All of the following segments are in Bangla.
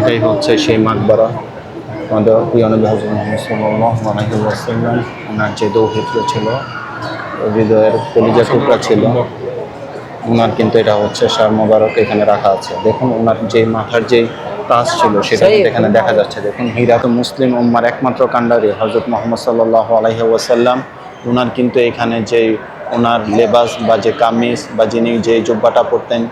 এটাই হচ্ছে সেই মাকবারা। আমাদের প্রিয় নবী মোহাম্মদ ওনার যে দৌহিত্র ছিল, হৃদয়ের কলিজা টুকরা ছিল, ওনার কিন্তু এটা হচ্ছে সার মোবারক এখানে রাখা আছে। দেখুন ওনার যে মাথার যে তাজ ছিল, সেটা এখানে দেখা যাচ্ছে। দেখুন হীরা তো মুসলিম উম্মার একমাত্র কান্ডারি হজরত মোহাম্মদ সাল্লাহ আলাইহি ওয়াসাল্লাম, ওনার কিন্তু এখানে যে ওনার লেবাস বা যে কামিজ বা যিনি যে জুব্বাটা পরতেন,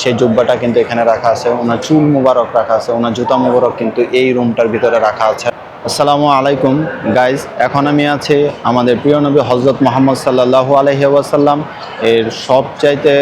সেই জুব্বাটা কিন্তু এখানে রাখা আছে। ওনার চুল মুবারক রাখা আছে, ওনার জুতা মুবারক কিন্তু এই রুমটার ভিতরে রাখা আছে। আসসালামু আলাইকুম গাইজ এখন আমি আছি আমাদের প্রিয় নবী হজরত মোহাম্মদ সাল্লাহু আলহি ওয়াসাল্লাম। এর সবচাইতে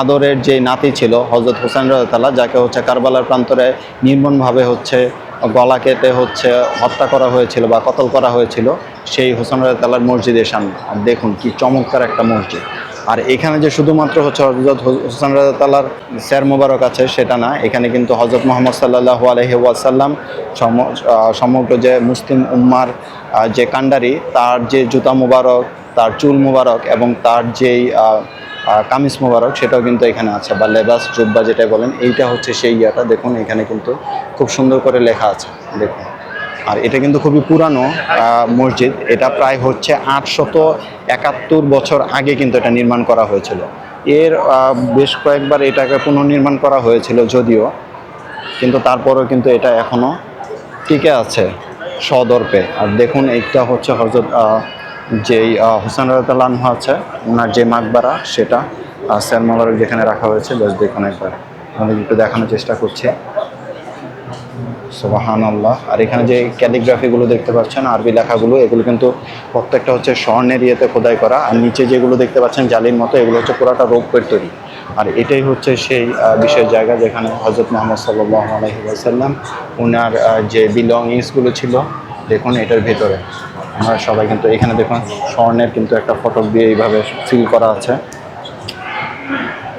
আদরের যে নাতি ছিল হজরত হোসেন রাজাতাল্লাহ যাকে হচ্ছে কারবালার প্রান্তরে নির্মমভাবে হচ্ছে গলা কেটে হচ্ছে হত্যা করা হয়েছিল বা কতল করা হয়েছিল, সেই হোসেন রাজাতাল্লার মসজিদের সামনে আর দেখুন কি চমৎকার একটা মসজিদ। আর এখানে যে শুধুমাত্র হচ্ছে হজরত হোসেন রাজাতাল্লার স্যার মোবারক আছে সেটা না, এখানে কিন্তু হজরত মোহাম্মদ সাল্লাহু আলহি ওয়াসাল্লাম সম- সমগ্র যে মুসলিম উম্মার যে কান্ডারি তার যে জুতা মুবারক, তার চুল মুবারক এবং তার যেই কামিজ মোবারক সেটাও কিন্তু এখানে আছে, বা লেবাস, জুব্বা যেটা বলেন, এইটা হচ্ছে সেই ইয়াটা। দেখুন, এখানে কিন্তু খুব সুন্দর করে লেখা আছে, দেখুন। আর এটা কিন্তু খুবই পুরানো মসজিদ। এটা প্রায় হচ্ছে আটশত একাত্তর বছর আগে কিন্তু এটা নির্মাণ করা হয়েছিল। এর বেশ কয়েকবার এটাকে পুনর্নির্মাণ করা হয়েছিল যদিও, কিন্তু তারপরেও কিন্তু এটা এখনও টিকে আছে সদর্পে। আর দেখুন, এইটা হচ্ছে হজরত যেই হোসেন রাজাল্লাহ আছে ওনার যে মাকবারা, সেটা মোবারক যেখানে রাখা হয়েছে, বেশ দেখুন একবার। আমাদের একটু দেখানোর চেষ্টা করছে। সোবাহান আল্লাহ আর এখানে যে ক্যালিগ্রাফিগুলো দেখতে পাচ্ছেন, আরবি লেখাগুলো, এগুলো কিন্তু প্রত্যেকটা হচ্ছে স্বর্ণের ইয়েতে খোদাই করা, আর নিচে যেগুলো দেখতে পাচ্ছেন জালির মতো, এগুলো হচ্ছে পুরাটা রৌপ্যের তৈরি। আর এটাই হচ্ছে সেই বিশেষ জায়গা যেখানে হজরত মোহাম্মদ সাল্লাহ আলহিহাসাল্লাম ওনার যে বিলংইংসগুলো ছিল, দেখুন এটার ভেতরে। আমরা সবাই কিন্তু এখানে দেখুন, স্বর্ণের কিন্তু একটা ফটো দিয়ে এইভাবে ফিল করা আছে।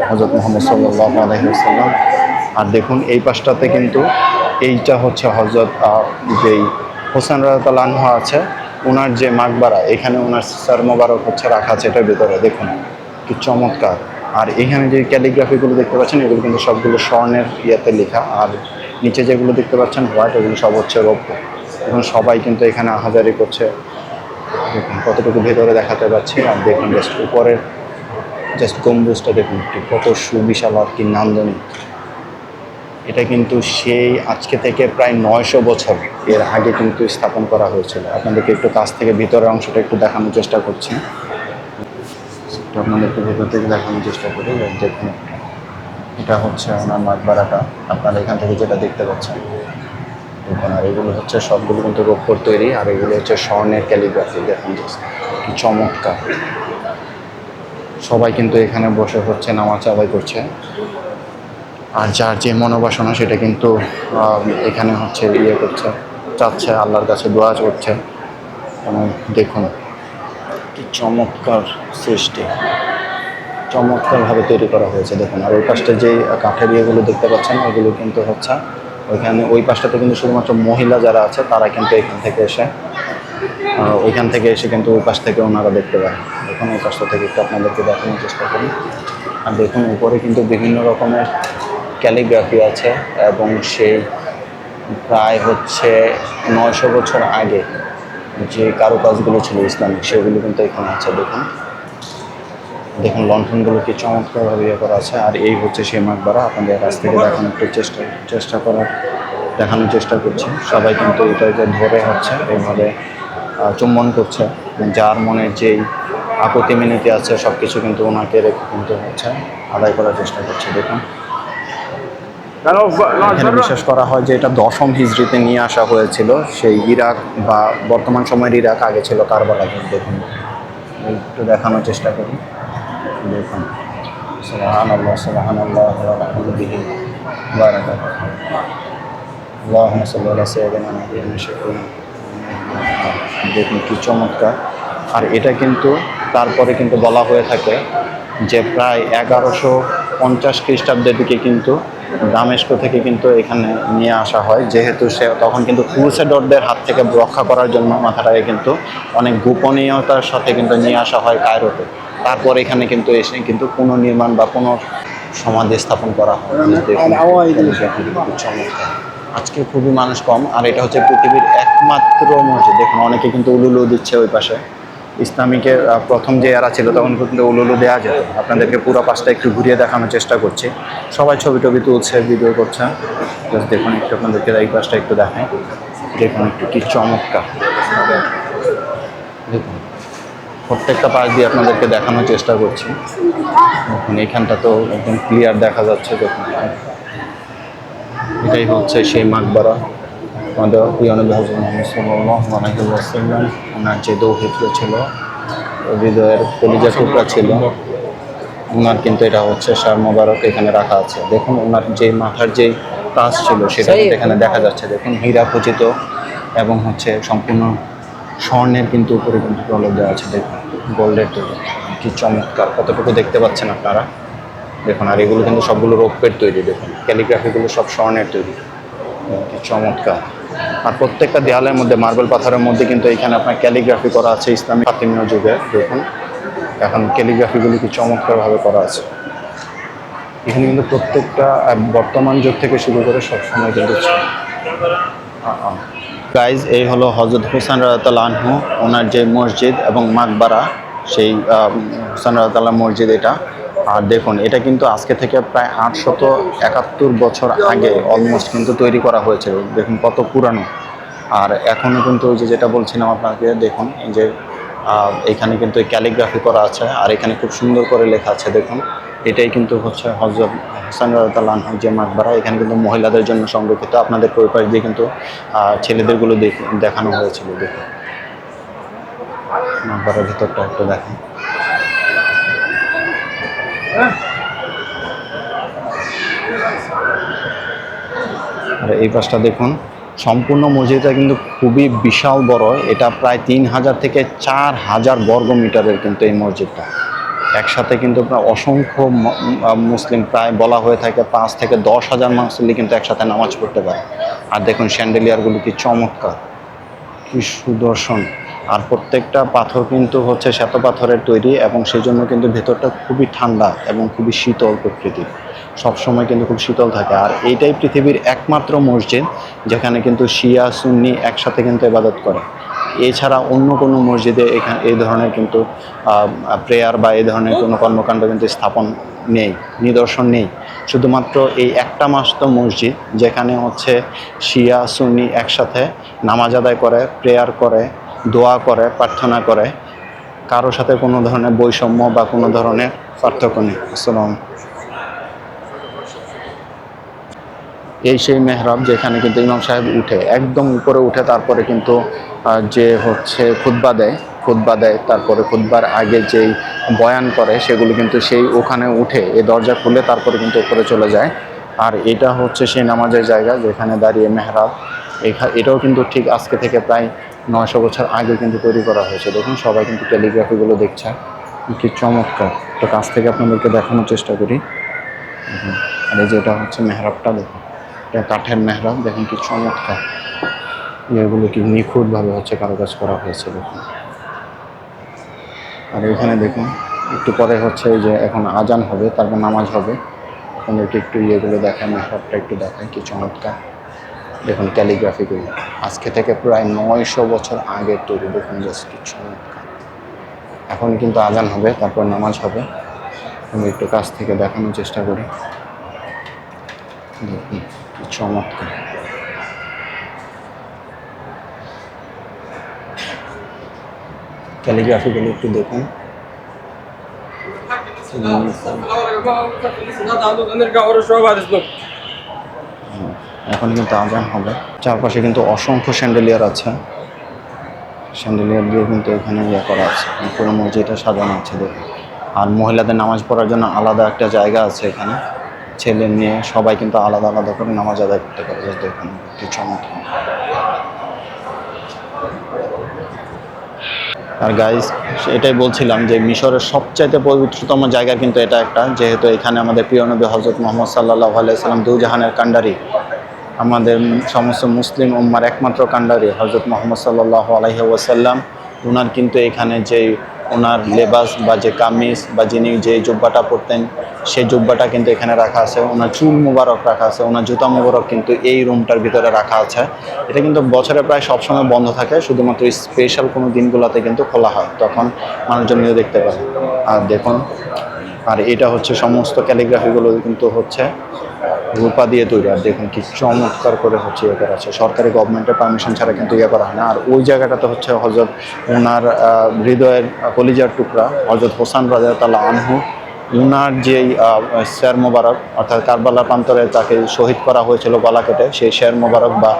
হজরত মোহাম্মদ সাল্লাহ আলহিহাসাল্লাম আর দেখুন, এই পাশটাতে কিন্তু এইটা হচ্ছে হজরত যেই হোসেন রাজাতালাহ আছে ওনার যে মাকবারা, এখানে ওনার স্যার মোবারক হচ্ছে রাখা আছে এটার ভিতরে, দেখুন, কি চমৎকার। আর এখানে যে ক্যালিগ্রাফিগুলো দেখতে পাচ্ছেন, এগুলো কিন্তু সবগুলো স্বর্ণের ইয়েতে লেখা, আর নিচে যেগুলো দেখতে পাচ্ছেন, হোয়াইট, এগুলো সব হচ্ছে রৌপ্য। এখন সবাই কিন্তু এখানে আহাজারি করছে। দেখুন কতটুকু ভেতরে দেখাতে পারছি আর দেখুন জাস্ট উপরের জাস্ট গম্বুজটা দেখুন কত সুবিশাল আর কি নান্দনিক। এটা কিন্তু সেই আজকে থেকে প্রায় নয়শো বছর এর আগে কিন্তু স্থাপন করা হয়েছিল। আপনাদেরকে একটু কাছ থেকে ভিতরের অংশটা একটু দেখানোর চেষ্টা করছি। একটু আপনাদেরকে ভেতর থেকে দেখানোর চেষ্টা করি। দেখুন, এটা হচ্ছে ওনার মাকবারাটা আপনারা এখান থেকে যেটা দেখতে পাচ্ছেন। দেখুন আর এগুলো হচ্ছে সবগুলো কিন্তু রোপ্পর তৈরি, আর এগুলো হচ্ছে স্বর্ণের ক্যালিগ্রাফি, দেখুন কি চমৎকার। সবাই কিন্তু এখানে বসে হচ্ছে, নামাজ আদায় করছে। আর যার যে মনোবাসনা, সেটা কিন্তু এখানে হচ্ছে ইয়ে করছে, চাচ্ছে, আল্লাহর কাছে দোয়া করছে। এবং দেখুন, কি চমৎকার সৃষ্টি। চমৎকারভাবে তৈরি করা হয়েছে, দেখুন। আর ওই পাশটা যে কাঠের ইয়েগুলো দেখতে পাচ্ছেন, ওগুলো কিন্তু হচ্ছে ওইখানে ওই পাশটাতে কিন্তু শুধুমাত্র মহিলা যারা আছে, তারা কিন্তু এখান থেকে এসে ওইখান থেকে এসে কিন্তু ওই পাশ থেকে ওনারা দেখতে পারেন। দেখুন ওই পাশটা থেকে একটু আপনাদেরকে দেখানোর চেষ্টা করি। আর দেখুন, উপরে কিন্তু বিভিন্ন রকমের ক্যালিগ্রাফি আছে এবং সেই প্রায় হচ্ছে নয়শো বছর আগে যে কারুকাজগুলো ছিল ইসলামিক সেগুলো কিন্তু এখানে আছে। দেখুন দেখুন লণ্ঠনগুলো কি চমৎকারভাবে ইয়ে করা আছে। আর এই হচ্ছে সেই মাকবারা আপনাদের কাছ থেকে দেখানোর একটু চেষ্টা চেষ্টা করার দেখানোর চেষ্টা করছি। সবাই কিন্তু এটাকে ধরে হচ্ছে এইভাবে চুম্বন করছে। যার মনে যেই আপত্তি মিনতি আছে সব কিছু কিন্তু ওনাকে রেখে কিন্তু হচ্ছে আদায় করার চেষ্টা করছে। দেখুন। এখানে বিশ্বাস করা হয় যে এটা দশম হিজড়িতে নিয়ে আসা হয়েছিল। সেই ইরাক বা বর্তমান সময়ের ইরাক আগে ছিল কারবালা দেখুন। একটু দেখানোর চেষ্টা করি। দেখুন সুবহান আল্লাহ সুবহান আল্লাহ আলহামদুলিল্লাহ বারাকাত اللهم صل على سيدنا نبينا شفيعنا দেখুন কি চমৎকার আর এটা কিন্তু তারপরে কিন্তু বলা হয়ে থাকে যে প্রায় এগারোশো পঞ্চাশ খ্রিস্টাব্দের দিকে কিন্তু দামেস্ক থেকে কিন্তু এখানে নিয়ে আসা হয় যেহেতু সে তখন কিন্তু ক্রুসেডরদের হাত থেকে রক্ষা করার জন্য মাথাটাকে কিন্তু অনেক গোপনীয়তার সাথে কিন্তু নিয়ে আসা হয় কায়রোতে তারপর এখানে কিন্তু এসে কিন্তু পুনর্নির্মাণ বা পুনঃ সমাধি স্থাপন করা হয়। চমৎকার। আজকে খুবই মানুষ কম আর এটা হচ্ছে পৃথিবীর একমাত্র মসজিদ। দেখুন অনেকে কিন্তু উলুলু দিচ্ছে ওই পাশে। ইসলামিকের প্রথম যে এরা ছিল তখন কিন্তু উলুলু দেওয়া যেত আপনাদেরকে পুরো পাশটা একটু ঘুরিয়ে দেখানোর চেষ্টা করছি। সবাই ছবি টবি তুলছে ভিডিও করছে। দেখুন একটু আপনাদেরকে এই পাশটা একটু দেখায় দেখুন একটু কি চমৎকার। প্রত্যেকটা পাশ দিয়ে আপনাদেরকে দেখানোর চেষ্টা করছি। দেখুন এইখানটা তো একদম ক্লিয়ার দেখা যাচ্ছে দেখুন এটাই হচ্ছে সেই মাকবারা। আমাদের প্রিয় নবী হজরত মোহাম্মদ ওনার যে দৌহিত্র ছিল, হৃদয়ের কলিজা টুকরা ছিল, ওনার কিন্তু এটা হচ্ছে সার মোবারক এখানে রাখা আছে। দেখুন, ওনার যে মাথার যে তাজ ছিল, সেটা এখানে দেখা যাচ্ছে। দেখুন, হীরা খচিত এবং হচ্ছে সম্পূর্ণ স্বর্ণের কিন্তু উপরে কিন্তু প্রলোভ দেওয়া আছে। দেখুন গোল্ডের তৈরি কি চমৎকার, কতটুকু দেখতে পাচ্ছেন আপনারা? দেখুন, আর এগুলো কিন্তু সবগুলো রৌপ্যের তৈরি, দেখুন, ক্যালিগ্রাফিগুলো সব স্বর্ণের তৈরি। কি চমৎকার। আর প্রত্যেকটা দেয়ালের মধ্যে, মার্বেল পাথরের মধ্যে কিন্তু এখানে আপনার ক্যালিগ্রাফি করা আছে ইসলামী ফাতিমীয় যুগে, দেখুন। এখন ক্যালিগ্রাফিগুলো কি চমৎকারভাবে করা আছে। এখানে কিন্তু প্রত্যেকটা বর্তমান যুগ থেকে শুরু করে সবসময় কিন্তু গাইজ এই হলো হজরত হুসান রাজাতাল আনহু, ওনার যে মসজিদ এবং মাকবারা, সেই হুসান রাজাতাল্লাহ মসজিদ এটা। আর দেখুন, এটা কিন্তু আজকে থেকে প্রায় আটশত একাত্তর বছর আগে অলমোস্ট কিন্তু তৈরি করা হয়েছে দেখুন কত পুরানো। আর এখনও কিন্তু ওই যে যেটা বলছিলাম আপনাকে, দেখুন, এই যে এখানে কিন্তু ক্যালিগ্রাফি করা আছে, আর এখানে খুব সুন্দর করে লেখা আছে, দেখুন। এটাই কিন্তু হচ্ছে হজরত হাসান রাজাতাল্লাহ যে মাকবারা এখানে কিন্তু মহিলাদের জন্য সংরক্ষিত। আপনাদের ওই পাশ দিয়ে কিন্তু ছেলেদেরগুলো দেখ- দেখানো হয়েছিল দেখুন। মাকবারার ভিতরটা একটু দেখেন। আর এই পাশটা দেখুন, সম্পূর্ণ মসজিদটা কিন্তু খুবই বিশাল বড়। এটা প্রায় তিন হাজার থেকে চার হাজার বর্গ মিটারের কিন্তু এই মসজিদটা। একসাথে কিন্তু প্রায় অসংখ্য মুসলিম প্রায় বলা হয়ে থাকে পাঁচ থেকে দশ হাজার মুসলিম কিন্তু একসাথে নামাজ পড়তে পারে। আর দেখুন স্যান্ডেলিয়ারগুলো কি চমৎকার, কি সুদর্শন। আর প্রত্যেকটা পাথর কিন্তু হচ্ছে শ্বেত পাথরের তৈরি এবং সেই জন্য কিন্তু ভেতরটা খুবই ঠান্ডা এবং খুবই শীতল প্রকৃতির সবসময় কিন্তু খুব শীতল থাকে। আর এইটাই পৃথিবীর একমাত্র মসজিদ যেখানে কিন্তু শিয়া, সুন্নি একসাথে কিন্তু ইবাদত করে। এছাড়া অন্য কোনো মসজিদে এখানে এই ধরনের কিন্তু প্রেয়ার বা এই ধরনের কোনো কর্মকাণ্ড কিন্তু স্থাপন নেই, নিদর্শন নেই। শুধুমাত্র এই একটা মাস্ত মসজিদ, যেখানে হচ্ছে শিয়া, সুন্নি একসাথে নামাজ আদায় করে প্রেয়ার করে, দোয়া করে, প্রার্থনা করে। কারোর সাথে কোনো ধরনের বৈষম্য বা কোনো ধরনের পার্থক্য নেই। আসসালাম এই সেই মেহরাব যেখানে কিন্তু ইমাম সাহেব উঠে, একদম উপরে উঠে তারপরে কিন্তু যে হচ্ছে খুতবা দেয় খুতবা দেয়, তারপরে খুতবার আগে যেই বয়ান করে সেগুলো কিন্তু সেই ওখানে উঠে এই দরজা খুলে তারপরে কিন্তু উপরে চলে যায়। আর এটা হচ্ছে সেই নামাজের জায়গা যেখানে দাঁড়িয়ে মেহরাব এটাও কিন্তু ঠিক আজকে থেকে প্রায় নয়শো বছর আগে কিন্তু তৈরি করা হয়েছে। দেখুন, সবাই কিন্তু টেলিগ্রাফিগুলো দেখছে। কি চমৎকার। তো কাছ থেকে আপনাদেরকে দেখানোর চেষ্টা করি। আর এই যেটা হচ্ছে মেহরাবটা, দেখুন। এটা কাঠের মেহরাব, দেখুন কি চমৎকার। এগুলো কি নিখুঁতভাবে হচ্ছে কারুকাজ করা হয়েছে, দেখুন। আর এখানে দেখুন, একটু পরে হচ্ছে যে এখন আজান হবে, তারপর নামাজ হবে। আপনাদেরকে একটু একটু ইয়েগুলো দেখায়, মেহরাবটা একটু দেখায়, কি চমৎকার। দেখুন ক্যালিগ্রাফিগুলো আজকে থেকে প্রায় নয়শো বছর আগে তৈরি, দেখুন জাস্ট কি চমৎকার। এখন কিন্তু আজান হবে, তারপর নামাজ হবে। আমি একটু কাছ থেকে দেখানোর চেষ্টা করি। দেখুন। চমৎকার। ক্যালিগ্রাফিগুলো একটু দেখুন। এখন কিন্তু আজান হবে। চারপাশে কিন্তু অসংখ্য স্যান্ডেলিয়ার আছে। স্যান্ডেলিয়ার দিয়ে কিন্তু এখানে ইয়ে করা আছে। পুরো মসজিদটা সাজানো আছে দেখুন। আর মহিলাদের নামাজ পড়ার জন্য আলাদা একটা জায়গা আছে এখানে। ছেলে মেয়ে, সবাই কিন্তু আলাদা আলাদা করে নামাজ আদায় করতে পারে। জাস্ট দেখুন, কি চমৎকার। আর গাইজ এটাই বলছিলাম যে মিশরের সবচাইতে পবিত্রতম জায়গা কিন্তু এটা একটা, যেহেতু এখানে আমাদের প্রিয় নবী হজরত মোহাম্মদ সাল্লাহ আলাইসাল্লাম দুজাহানের কান্ডারি আমাদের সমস্ত মুসলিম উম্মার একমাত্র কান্ডারি হজরত মোহাম্মদ সাল্লাহ আলাইহি ওয়াসাল্লাম। ওনার কিন্তু এখানে যে ওনার লেবাস বা যে কামিজ বা যিনি যে জুব্বাটা পরতেন, সেই জুব্বাটা কিন্তু এখানে রাখা আছে। ওনার চুল মুবারক রাখা আছে, ওনার জুতা মুবারক কিন্তু এই রুমটার ভিতরে রাখা আছে। এটা কিন্তু বছরে প্রায় সবসময় বন্ধ থাকে, শুধুমাত্র স্পেশাল কোনো দিনগুলোতে কিন্তু খোলা হয়। তখন মানুষজন দেখতে পারে। আর দেখুন আর এটা হচ্ছে সমস্ত ক্যালিগ্রাফিগুলো কিন্তু হচ্ছে রূপা দিয়ে তৈরি। আর দেখুন কি চমৎকার করে হচ্ছে ইয়ে করা আছে। সরকারি গভর্নমেন্টের পারমিশন ছাড়া কিন্তু ইয়ে করা হয় না। আর ওই জায়গাটাতে হচ্ছে হজরত ওনার হৃদয়ের কলিজার টুকরা হজরত হোসান রাজা তাল্লাহ আনহু উনার যেই আহ, শের মোবারক অর্থাৎ কারবালা প্রান্তরে তাকে শহীদ করা হয়েছিল গলা কেটে সেই শের মোবারক বা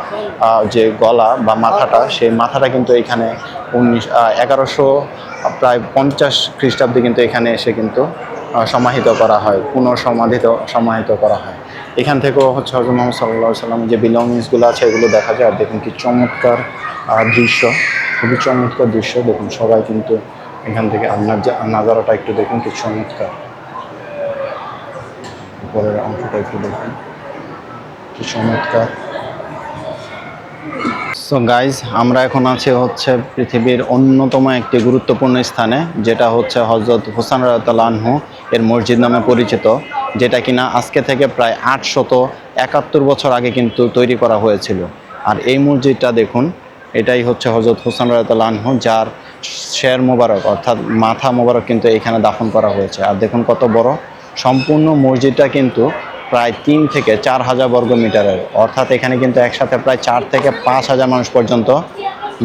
যে গলা বা মাথাটা সেই মাথাটা কিন্তু এখানে উনিশ এগারোশো প্রায় পঞ্চাশ খ্রিস্টাব্দে কিন্তু এখানে এসে কিন্তু সমাহিত করা হয়, পুনঃসমাধিত, সমাহিত করা হয়। এখান থেকেও হচ্ছে হজরত মোহাম্মদ সাল্লাহ সাল্লাম যে বিলংসগুলো আছে, এগুলো দেখা যায়। আর দেখুন কি চমৎকার দৃশ্য, খুবই চমৎকার দৃশ্য। দেখুন সবাই কিন্তু এখান থেকে আপনার যে নাজারাটা একটু দেখুন কি চমৎকার। উপরের অংশটা একটু দেখুন। কি চমৎকার। সো গাইজ আমরা এখন আছি হচ্ছে পৃথিবীর অন্যতম একটি গুরুত্বপূর্ণ স্থানে, যেটা হচ্ছে হজরত হোসান রাতালানহু এর মসজিদ নামে পরিচিত, যেটা কিনা আজকে থেকে প্রায় আটশত একাত্তর বছর আগে কিন্তু তৈরি করা হয়েছিল। আর এই মসজিদটা দেখুন, এটাই হচ্ছে হজরত হোসান রাতালানহু যার শের মোবারক, অর্থাৎ মাথা মোবারক কিন্তু এখানে দাফন করা হয়েছে। আর দেখুন কত বড়, সম্পূর্ণ মসজিদটা কিন্তু প্রায় তিন থেকে চার হাজার বর্গ মিটারের। অর্থাৎ এখানে কিন্তু একসাথে প্রায় চার থেকে পাঁচ হাজার মানুষ পর্যন্ত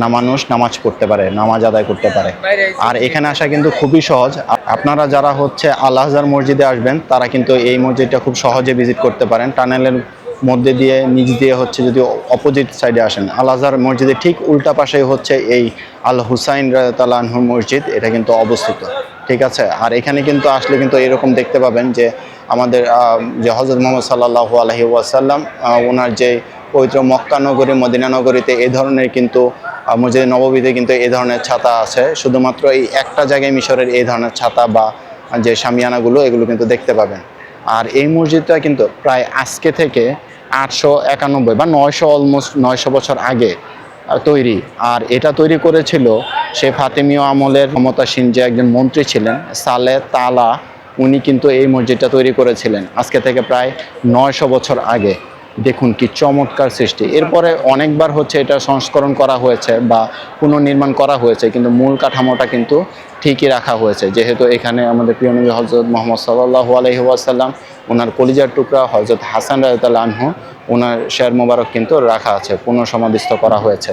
না মানুষ নামাজ পড়তে পারে, নামাজ আদায় করতে পারে। আর এখানে আসা কিন্তু খুবই সহজ। আপনারা যারা হচ্ছে আল্লাহজার মসজিদে আসবেন, তারা কিন্তু এই মসজিদটা খুব সহজে ভিজিট করতে পারেন। টানেলের মধ্যে দিয়ে, নিচ দিয়ে হচ্ছে যদি অপোজিট সাইডে আসেন আল আজহার মসজিদের ঠিক উল্টা পাশেই হচ্ছে এই আল হুসাইন তালানহুর মসজিদ, এটা কিন্তু অবস্থিত। ঠিক আছে? আর এখানে কিন্তু আসলে কিন্তু এরকম দেখতে পাবেন যে আমাদের যে হজরত মোহাম্মদ সাল্লাহ আলহি ওয়াসাল্লাম ওনার যে পবিত্র মক্কা নগরী, মদিনা নগরীতে এই ধরনের কিন্তু মসজিদ নববীতে কিন্তু এই ধরনের ছাতা আছে। শুধুমাত্র এই একটা জায়গায় মিশরের এই ধরনের ছাতা বা যে সামিয়ানাগুলো, এগুলো কিন্তু দেখতে পাবেন। আর এই মসজিদটা কিন্তু প্রায় আজকে থেকে আটশো একানব্বই বা নয়শো অলমোস্ট নয়শো বছর আগে তৈরি। আর এটা তৈরি করেছিল সে ফাতেমীয় আমলের ক্ষমতাসীন যে একজন মন্ত্রী ছিলেন, সালে তালা, উনি কিন্তু এই মসজিদটা তৈরি করেছিলেন আজকে থেকে প্রায় নয়শো বছর আগে। দেখুন কি চমৎকার সৃষ্টি। এরপরে অনেকবার হচ্ছে এটা সংস্করণ করা হয়েছে বা পুনর্নির্মাণ করা হয়েছে, কিন্তু মূল কাঠামোটা কিন্তু ঠিকই রাখা হয়েছে। যেহেতু এখানে আমাদের প্রিয় নবী হজরত মোহাম্মদ সাল্লাহ আলহি ওয়াসাল্লাম, ওনার কলিজার টুকরা হজরত হাসান রায়তাল আনহু, ওনার শেয়ার মোবারক কিন্তু রাখা আছে, পুনঃসমাধিস্থ করা হয়েছে।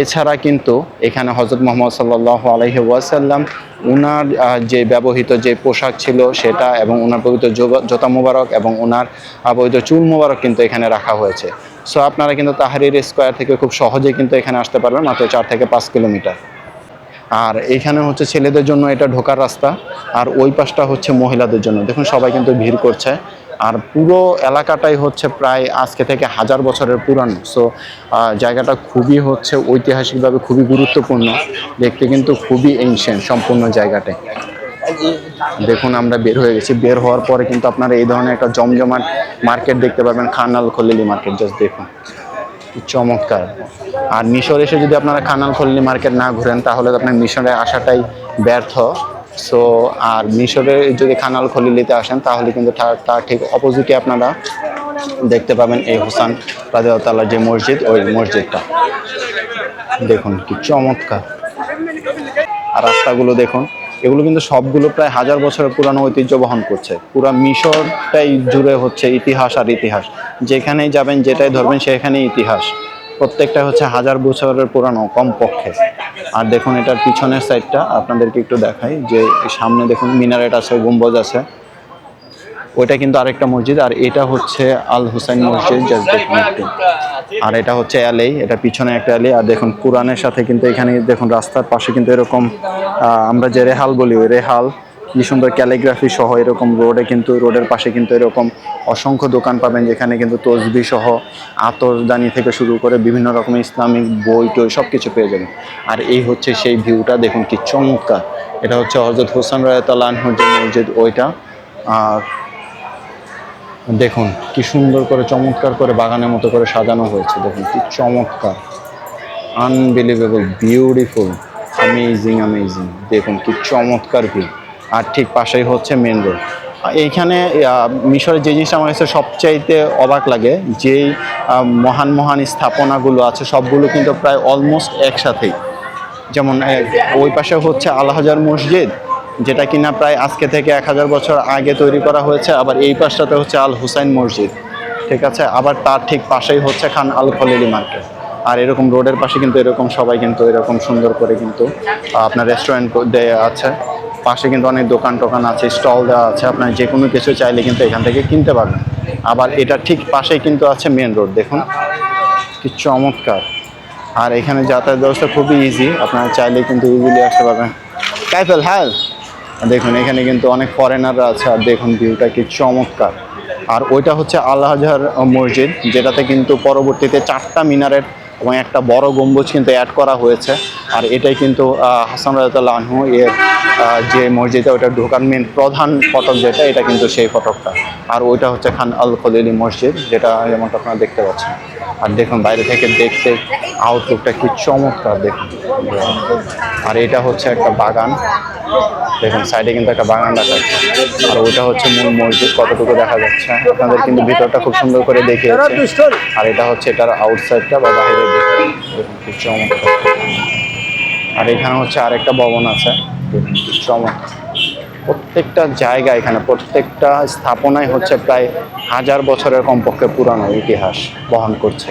এছাড়া কিন্তু এখানে হজরত মোহাম্মদ সাল্লাহ আলহি ওয়াসাল্লাম ওনার যে ব্যবহৃত যে পোশাক ছিল সেটা এবং ওনার পবিত্র জোতা মোবারক এবং ওনার পবিত্র চুল মোবারক কিন্তু এখানে রাখা হয়েছে। সো আপনারা কিন্তু তাহারির স্কোয়ার থেকে খুব সহজে কিন্তু এখানে আসতে পারবেন, মাত্র চার থেকে পাঁচ কিলোমিটার। আর এখানে হচ্ছে ছেলেদের জন্য এটা ঢোকার রাস্তা, আর ওই পাশটা হচ্ছে মহিলাদের জন্য। দেখুন, সবাই কিন্তু ভিড় করছে। আর পুরো এলাকাটাই হচ্ছে প্রায় আজকে থেকে হাজার বছরের পুরানো। সো জায়গাটা খুবই হচ্ছে ঐতিহাসিকভাবে খুবই গুরুত্বপূর্ণ। দেখতে কিন্তু খুবই এনশিয়েন্ট সম্পূর্ণ জায়গাটাই। দেখুন আমরা বের হয়ে গেছি। বের হওয়ার পরে কিন্তু আপনারা এই ধরনের একটা জমজমাট মার্কেট দেখতে পাবেন খানাল খলিলি মার্কেট জাস্ট দেখুন। চমৎকার। আর মিশর এসে যদি আপনারা খানাল খলিলি মার্কেট না ঘুরেন, তাহলে আপনার মিশরে আসাটাই ব্যর্থ। সো আর মিশরে যদি খানাল খলিলিতে আসেন, তাহলে কিন্তু তার ঠিক অপোজিটে আপনারা দেখতে পাবেন এই হোসান রাজাতালার যে মসজিদ, ওই মসজিদটা। দেখুন কি চমৎকার। আর রাস্তাগুলো দেখুন, এগুলো কিন্তু সবগুলো প্রায় হাজার বছরের পুরানো ঐতিহ্য বহন করছে। পুরো মিশরটাই জুড়ে হচ্ছে ইতিহাস আর ইতিহাস। যেখানেই যাবেন, যেটাই ধরবেন, সেখানেই ইতিহাস। প্রত্যেকটা হচ্ছে হাজার বছরের পুরানো কমপক্ষে। আর দেখুন, এটার পিছনের সাইডটা আপনাদেরকে একটু দেখাই, যে সামনে দেখুন, মিনারেট আছে, গম্বুজ আছে। ওইটা কিন্তু আরেকটা মসজিদ, আর এটা হচ্ছে আল হুসাইন মসজিদ জাস্ট দেখুন একটু। আর এটা হচ্ছে অ্যালেই এটা পিছনে একটা অ্যালি আর দেখুন, কোরআনের সাথে কিন্তু এখানে দেখুন, রাস্তার পাশে কিন্তু এরকম আমরা যে রেহাল বলি, ওই রেহাল কি সুন্দর ক্যালিগ্রাফি সহ এরকম রোডে কিন্তু রোডের পাশে কিন্তু এরকম অসংখ্য দোকান পাবেন যেখানে কিন্তু তসবি সহ আতরদানি থেকে শুরু করে বিভিন্ন রকমের ইসলামিক বই টই সব কিছু পেয়ে যাবেন। আর এই হচ্ছে সেই ভিউটা দেখুন কি চমৎকার। এটা হচ্ছে হজরত হোসেন রায়তালানহুর যে মসজিদ, ওইটা। আর দেখুন কি সুন্দর করে, চমৎকার করে বাগানের মতো করে সাজানো হয়েছে। দেখুন কি চমৎকার। আনবিলিভেবল বিউটিফুল অ্যামেজিং অ্যামেজিং দেখুন কি চমৎকার ভিউ আর ঠিক পাশেই হচ্ছে মেন রোড এইখানে মিশরে যে জিনিসটা আমার কাছে সবচাইতে অবাক লাগে, যেই মহান মহান স্থাপনাগুলো আছে, সবগুলো কিন্তু প্রায় অলমোস্ট একসাথেই। যেমন ওই পাশে হচ্ছে আলহাজার মসজিদ, যেটা কিনা প্রায় আজকে থেকে এক হাজার বছর আগে তৈরি করা হয়েছে, আবার এই পাশটাতে হচ্ছে আল হুসাইন মসজিদ, ঠিক আছে? আবার তার ঠিক পাশেই হচ্ছে খান আল খলিলি মার্কেট। আর এরকম রোডের পাশে কিন্তু এরকম সবাই কিন্তু এরকম সুন্দর করে কিন্তু আপনার রেস্টুরেন্ট দেয়া আছে। পাশে কিন্তু অনেক দোকান টোকান আছে, স্টল দেওয়া আছে, আপনার যে কোনো কিছু চাইলে কিন্তু এখান থেকে কিনতে পারবেন। আবার এটা ঠিক পাশেই কিন্তু আছে মেন রোড দেখুন। কি চমৎকার। আর এখানে যাতায়াত ব্যবস্থা খুবই ইজি আপনারা চাইলে কিন্তু ইজিলি আসতে পারবেন। কাইফেল হ্যাঁ দেখুন, এখানে কিন্তু অনেক ফরেনাররা আছে, আর দেখুন ভিউটা কি চমৎকার। আর ওইটা হচ্ছে আল্লাহ মসজিদ, যেটাতে কিন্তু পরবর্তীতে চারটা মিনারের এবং একটা বড় গম্বুজ কিন্তু অ্যাড করা হয়েছে। আর এটাই কিন্তু হাসান রাজাতাল্লাহ আনহু এর যে মসজিদে ওটা ঢোকার মেন প্রধান ফটক যেটা, এটা কিন্তু সেই ফটকটা। আর ওইটা হচ্ছে খান আল খলিলি মসজিদ, যেটা যেমনটা আপনারা দেখতে পাচ্ছেন। আর দেখুন, বাইরে থেকে দেখতে আউটলুকটা কি চমৎকার দেখুন। আর এটা হচ্ছে একটা বাগান। দেখুন সাইডে কিন্তু একটা বাগান রাখা আছে আর ওইটা হচ্ছে মূল মসজিদ, কতটুকু দেখা যাচ্ছে? আপনাদের কিন্তু ভিতরটা খুব সুন্দর করে দেখিয়েছে। আর এটা হচ্ছে এটার আউটসাইডটা বা বাইরের দেখুন, কি চমৎকার। আর এখানে হচ্ছে আরেকটা ভবন আছে। চমৎকার। প্রত্যেকটা জায়গা এখানে প্রত্যেকটা স্থাপনায় হচ্ছে প্রায় হাজার বছরের কমপক্ষে পুরানো ইতিহাস বহন করছে।